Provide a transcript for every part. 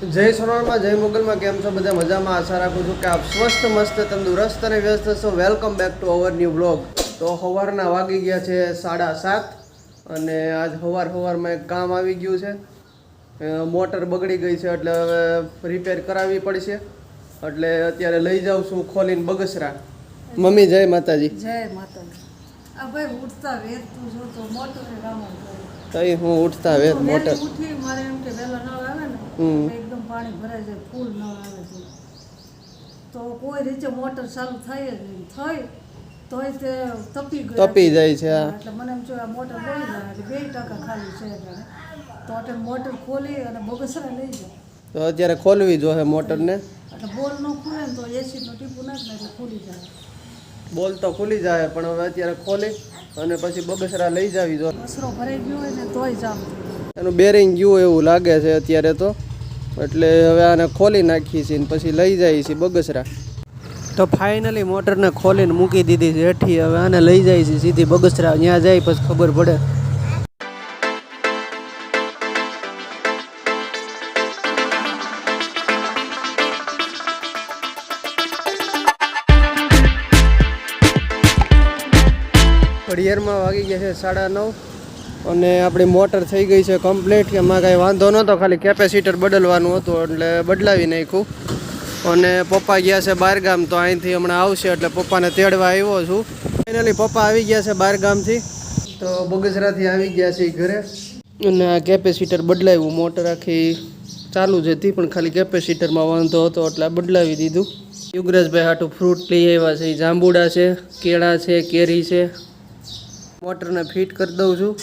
જય સોનારમાં જય મોગલમાં કેમ છો? બધા મજામાં? આશા રાખું છું કે આપ સ્વસ્થ મસ્ત તંદુરસ્ત અને વ્યસ્ત છો. Welcome back to our new blog તો સવારના વાગી ગયા છે સાડા સાત અને આજ સવાર સવારમાં એક કામ આવી ગયું છે. મોટર બગડી ગઈ છે એટલે હવે રિપેર કરાવવી પડશે. એટલે અત્યારે લઈ જાઉં છું ખોલીને બગસરા. મમ્મી જય માતાજી. જય માતાજી. આ ભાઈ ઉઠતા વેરતું જો તો મોટરે રામણ તઈ હું ઉઠતા વેત મોટર. ઉઠી મારે એમ કે વહેલા ન આવે ને પાણી ભરાય જાય ફૂલ ન આવે છે. તો કોઈ રીતે મોટર ચાલુ થાય જ નહીં. થઈ તોય તે તપી ગઈ તપી જાય છે એટલે મને એમ જો આ મોટર બોલી જાય એટલે બે ટકા ખાલી છે એટલે. તો એટલે મોટર ખોલી અને બગસરા લઈ જાય તો અત્યારે ખોલવી જોઈએ મોટરને? એટલે બોલ ન ખુલે ને તો એસીનો ટીપું નાખ ને એટલે ખુલી જાય. બોલ તો ખુલી જાય પણ હવે અત્યારે ખોલી અને પછી બગસરા લઈ જાવી જોઈએ. કચરો ભરાઈ ગયો હોય ને તોય જામ. એનું બેરિંગ ગયું એવું લાગે છે અત્યારે તો. એટલે હવે આને ખોલી નાખીએ છીએ પછી લઈ જઈએ છીએ બગસરા. તો ફાઇનલી મોટરને ખોલીને મૂકી દીધી છે. હેઠી હવે આને લઈ જાય છે સીધી બગસરા. ત્યાં જાય પછી ખબર પડે. ઘડિયાળમાં વાગી ગયા છે સાડા નવ. અને આપણી મોટર થઈ ગઈ છે કમ્પ્લીટ એમાં કાંઈ વાંધો નહોતો, ખાલી કેપેસિટર બદલવાનું હતું એટલે બદલાવી નાખ્યું. અને પપ્પા ગયા છે બહારગામ તો અહીંથી હમણાં આવશે એટલે પપ્પાને તેડવા આવ્યો છું. ફાઇનલી પપ્પા આવી ગયા છે બહારગામથી તો બગસરાથી આવી ગયા છે ઘરે. અને આ કેપેસિટર બદલાવ્યું, મોટર આખી ચાલુ જ હતી, પણ ખાલી કેપેસિટરમાં વાંધો હતો એટલે બદલાવી દીધું. યુગરાજભાઈ હાટું ફ્રૂટ લઈ આવ્યા છે જાંબુડા છે, કેળા છે, કેરી છે. મોટરને ફિટ કરી દઉં છું.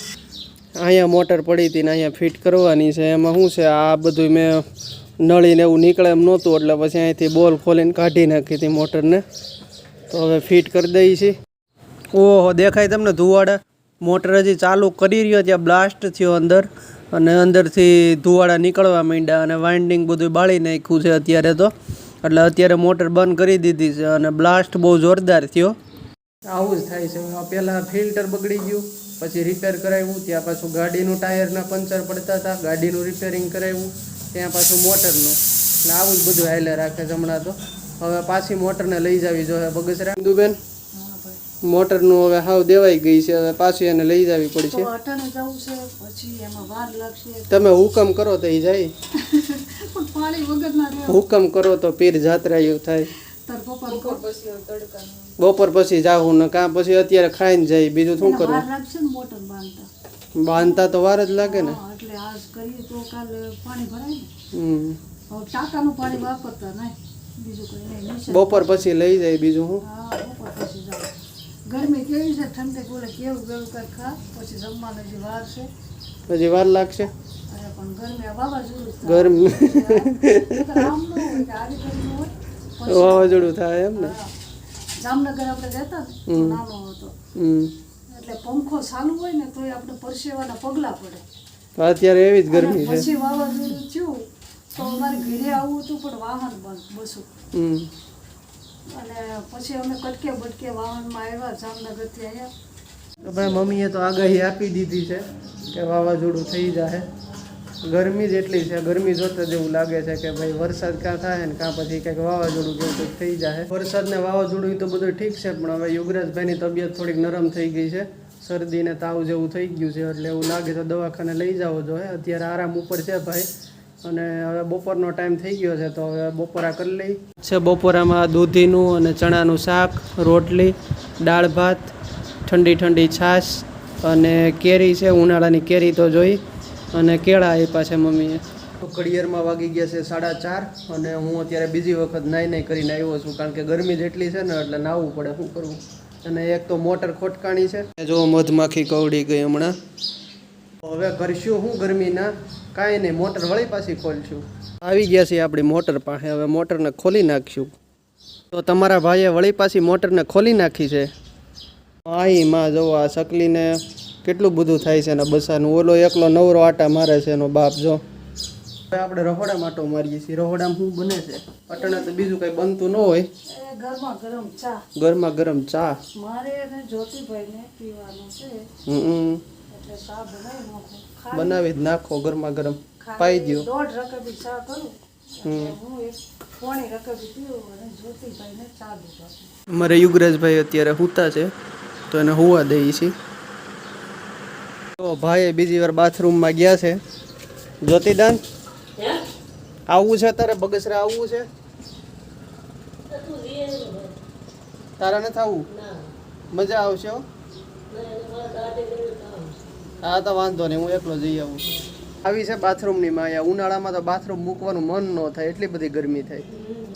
અહીંયા મોટર પડી હતી ને અહીંયા ફિટ કરવાની છે. એમાં શું છે, આ બધું મેં નળીને એવું નીકળે એમ નહોતું, એટલે પછી અહીંથી બોલ ખોલીને કાઢી નાખી હતી મોટરને. તો હવે ફિટ કરી દઈ છીએ ઓહો, દેખાય તમને ધુવાડા? મોટર હજી ચાલુ કરી રહ્યો ત્યાં બ્લાસ્ટ થયો અંદર. અને અંદરથી ધુવાડા નીકળવા માંડ્યા અને વાઇન્ડિંગ બધું બાળી નાખ્યું છે અત્યારે તો. એટલે અત્યારે મોટર બંધ કરી દીધી છે અને બ્લાસ્ટ બહુ જોરદાર થયો. આવું જ થાય છે. પહેલાં ફિલ્ટર બગડી ગયું. પછી રિપેર કરાવ્યું ત્યાં પાછું ગાડીનું ટાયરના પંચર પડતા હતા ગાડીનું રિપેરિંગ કરાવ્યું ત્યાં પાછું મોટરનું. એટલે આવું જ બધું હાલે રાખે છે હમણાં તો. હવે પાછી મોટરને લઈ જવી જોઈએ બગસરા. દુબેન મોટરનું હવે હાવ દેવાઈ ગઈ છે હવે પાછી એને લઈ જવી પડશે. અટાણે જવું છે પછી એમાં વાર લાગશે. તમે હુકમ કરો તો એ જાય. હુકમ કરો તો પીર જાત્રા એવું થાય. બપોર પછી જાવું ને કાં પછી અત્યારે ખાઈને જાય બીજું શું કરવું બાંધતા. તો વાર જ લાગે ને. એટલે આજ કરીએ તો કાલે પાણી ભરાય ને. હમ. ટાંકાનું પાણી વાપરતા નહીં. બીજું કંઈ નહીં બપોર પછી લઈ જાય બીજું હું બપોર પછી જાવ ગરમી કેવી છે? ઠંડક બોલે કેવું ગયું કંઈક ખા? પછી જમવાની હજી વાર છે. હજી વાર લાગશે? ગરમી વાવાઝોડું થાય. એમ ને. જામનગર આપણે રહેતા ને નાનો હતો. એટલે પંખો ચાલુ હોય ને તોય આપણે પરસેવાના પગલા પડે. અત્યારે એવી જ ગરમી છે. પછી વાવાઝોડું થયું તો અમારે ઘરે આવવું હતું પણ વાહન બંધ બસો. અને પછી અમે કટકે બટકે વાહનમાં આવ્યા જામનગરથી આપણા મમ્મીએ તો આગાહી આપી દીધી છે કે વાવાઝોડું થઈ જાય ગરમી જ એટલી છે, ગરમી જોતા જેવું લાગે છે કે ભાઈ વરસાદ કાં થાય ને કાં પછી કંઈક વાવાઝોડું કેવું કંઈક થઈ જાય. વરસાદ ને વાવાઝોડું તો બધું ઠીક છે, પણ હવે યુગરાજભાઈની તબિયત થોડીક નરમ થઈ ગઈ છે. શરદી ને તાવ જેવું થઈ ગયું છે, એટલે એવું લાગે તો દવાખાને લઈ જાવો જોઈએ અત્યારે આરામ ઉપર છે ભાઈ, અને હવે બપોરનો ટાઈમ થઈ ગયો છે, તો હવે બપોરા કરી લઈ. છે બપોરામાં દૂધીનું અને ચણાનું શાક, રોટલી, દાળ ભાત, ઠંડી ઠંડી છાશ અને કેરી છે, ઉનાળાની કેરી તો જોઈ. અને કેળા આપ્યા છે મમ્મીએ. તો વાગી ગયા છે સાડા ચાર અને હું અત્યારે બીજી વખત નાઈ નાઈ કરીને આવ્યો છું કારણ કે ગરમી જેટલી છે ને એટલે નાહવું પડે, શું કરવું? અને એક તો મોટર ખોટકાણી છે. જો મધમાખી કવડી ગઈ હમણાં. હવે કરશું હું ગરમીના, કાંઈ નહીં, મોટર વળી પાછી ખોલશું. આવી ગયા છીએ આપણી મોટર પાસે, હવે મોટરને ખોલી નાખશું. તો તમારા ભાઈએ વળી પાછી મોટરને ખોલી નાખી છે. આઈ માં જો આ સકલીને કેટલું બધું થાય છે ને બસાનું? ઓલો એકલો નવરો આટા મારે છે એનો બાપ જો. હવે આપણે રહોડામાં આટો મારીએ છીએ. રહોડામાં શું બને છે? અટણે તો બીજું કંઈ બનતું ન હોય. એ ગરમા ગરમ ચા. ગરમા ગરમ ચા? મારે અને જ્યોતિભાઈને પીવાનું છે. હમ. એટલે ચા બનાવી નાખો. બનાવી જ નાખો ગરમા. ગરમ પાઈ દો દ્યો. દોઢ રકબી ચા કરું. એટલે હું એક પોણી રકબી પીવું અને જ્યોતિભાઈને ચા દૂધ આપું. મારે યુગરાજભાઈ અત્યારે હુતા છે તો એને હોવા દઈએ છીએ. ભાઈ બીજી વાર બાથરૂમમાં ગયા છે. જ્યોતિદાન? આવવું છે તારે બગસરા આવવું છે? તારા નથી આવવું મજા આવશે હો. હા તો વાંધો નહીં હું એકલો જઈ આવું. આવી છે બાથરૂમની માયા. ઉનાળામાં તો બાથરૂમ મૂકવાનું મન ન થાય એટલી બધી ગરમી થાય.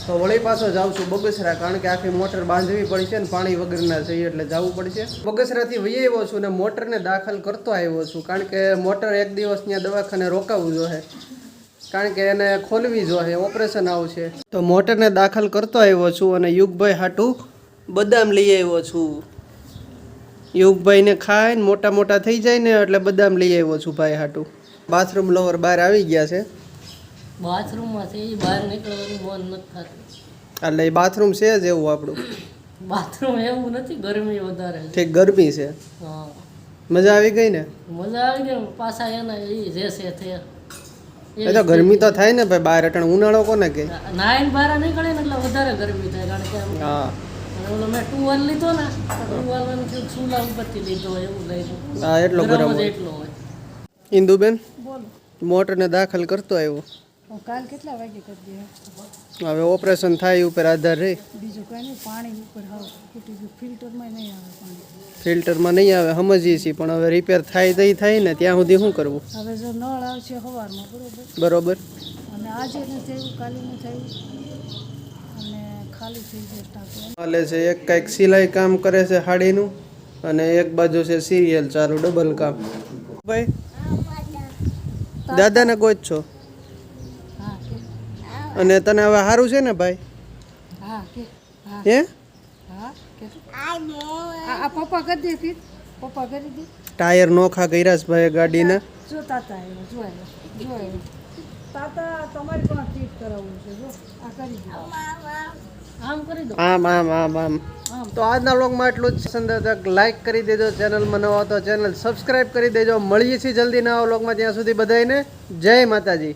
તો વળી પાછો જાઉં છું બગસરા, કારણ કે આખી મોટર બાંધવી પડશે ને પાણી વગરના છે એટલે જવું પડશે. બગસરાથી વહી આવ્યો છું ને મોટરને દાખલ કરતો આવ્યો છું, કારણ કે મોટર એક દિવસ ત્યાં દવાખાને રોકાવું જોઈએ કારણ કે એને ખોલવી જોઈએ ઓપરેશન આવશે. તો મોટરને દાખલ કરતો આવ્યો છું અને યુગભાઈ હાટું બદામ લઈ આવ્યો છું. યુગભાઈને ખાઈને મોટા મોટા થઈ જાય ને એટલે બદામ લઈ આવ્યો છું ભાઈ હાટું. બાથરૂમ લવર બહાર આવી ગયા છે. બાથરૂમમાંથી બહાર નીકળવાનું મન નથી થતું. એટલે એ બાથરૂમ છે જ એવું આપણું? બાથરૂમ એવું નથી ગરમી વધારે છે. ઠીક ગરમી છે? હા. મજા આવી ગઈ ને? મજા આવી ગઈ પાછા એના એ તે. એ તો ગરમી તો થાય ને ભાઈ બહાર અટણ ઉનાળો કોને કે? નાઈન બહાર નીકળે ને એટલે વધારે ગરમી થાય કારણ કે હા. ઓલો મેં ટુવાલ લીધો ને ટુવાલ ચૂલા ઉપરથી લીધો એવું લઈ હા એટલો ગરમ હોય. એટલો હોય. ઇન્દુબેન બોલ. મોટરને દાખલ કરતો આવ્યો. કાલ કેટલા વાગે કરી દે? હવે ઓપરેશન થાય ઉપર આધાર રહે. બીજું કઈ નહીં પાણી ઉપર હાવ ફૂટી ગયું. ફિલ્ટરમાં નહીં આવે પાણી. ફિલ્ટરમાં નહીં આવે સમજીએ છીએ પણ હવે રિપેર થાય તો થાય ને ત્યાં સુધી શું કરવું? હવે જો નળ આવશે સવારમાં બરોબર? બરોબર. અને આજે નથી થયું કાલે નથી થયું. અને ખાલી થઈ જાય ટાંકો ચાલે છે એક કંઈક સિલાઈ કામ કરે છે સાડીનું અને એક બાજુ છે સિરિયલ ચાલુ ડબલ કામ. ભાઈ દાદાને કોઈ જ છો? અને તને હવે સારું છે ને ભાઈ? હા પપ્પા કરી પપ્પા કરી દે. ટાયર નોખા કર્યા છે ભાઈ ગાડીના. જો તાતા જો જો તાતા તમારી પણ ફીટ કરાવવું છે જો. આ કરી દો. આમ કરી દો. આમ આમ આમ આમ. તો આજના વ્લોગમાં એટલું જ. સંદર્ભક લાઈક કરી દેજો ચેનલમાં નવા તો ચેનલ સબસ્ક્રાઈબ કરી દેજો. મળીએ છીએ જલ્દી નવા લોગમાં ત્યાં સુધી બધાને જય માતાજી.